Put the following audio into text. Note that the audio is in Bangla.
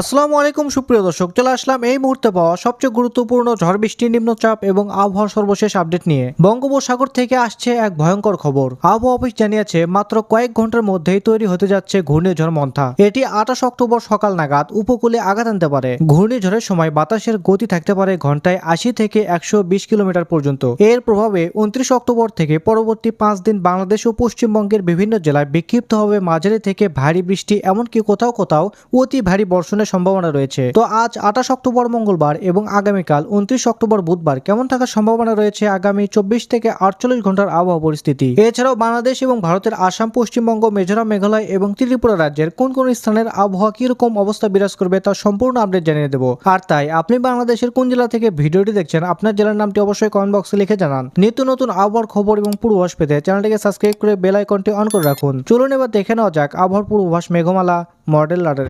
আসসালামু আলাইকুম, সুপ্রিয় দর্শক। চলে আসলাম এই মুহূর্তে পাওয়া সবচেয়ে গুরুত্বপূর্ণ ঝড় বৃষ্টি নিম্নচাপ এবং আবহাওয়ার সর্বশেষ আপডেট নিয়ে বঙ্গোপসাগর থেকে আসছে এক ভয়ঙ্কর খবর। আবহাওয়া অফিস জানিয়েছে, মাত্র কয়েক ঘণ্টার মধ্যেই তৈরি হতে যাচ্ছে ঘূর্ণিঝড় মন্থা। এটি আঠাশ অক্টোবর সকাল নাগাদ উপকূলে আঘাত আনতে পারে। ঘূর্ণিঝড়ের সময় বাতাসের গতি থাকতে পারে ঘন্টায় আশি থেকে একশো বিশ কিলোমিটার পর্যন্ত। এর প্রভাবে উনত্রিশ অক্টোবর থেকে পরবর্তী পাঁচ দিন বাংলাদেশ ও পশ্চিমবঙ্গের বিভিন্ন জেলায় বিক্ষিপ্ত হবে মাঝারি থেকে ভারী বৃষ্টি, এমনকি কোথাও কোথাও অতি ভারী বর্ষণের সম্ভাবনা রয়েছে। তো আজ আঠাশ অক্টোবর মঙ্গলবার এবং আগামীকাল উনত্রিশ অক্টোবর বুধবার কেমন থাকার সম্ভাবনা রয়েছে আগামী চব্বিশ থেকে আটচল্লিশ ঘণ্টার আবহাওয়া পরিস্থিতি? এছাড়াও বাংলাদেশ এবং ভারতের আসাম, পশ্চিমবঙ্গ, মিজোরাম, মেঘালয় এবং ত্রিপুরা রাজ্যের কোন কোন স্থানের আবহাওয়া কীরকম অবস্থা বিরাজ করবে তা সম্পূর্ণ আপডেট জানিয়ে দেবো। আর তাই আপনি বাংলাদেশের কোন জেলা থেকে ভিডিওটি দেখছেন, আপনার জেলার নামটি অবশ্যই কমেন্ট বক্সে লিখে জানান। নিত্য নতুন আবহাওয়ার খবর এবং পূর্বাভাস পেতে চ্যানেলটিকে সাবস্ক্রাইব করে বেল আইকনটি অন করে রাখুন। চলুন এবার দেখে নেওয়া যাক আবহাওয়ার পূর্বাভাস, মেঘমালা, মডেল লাডার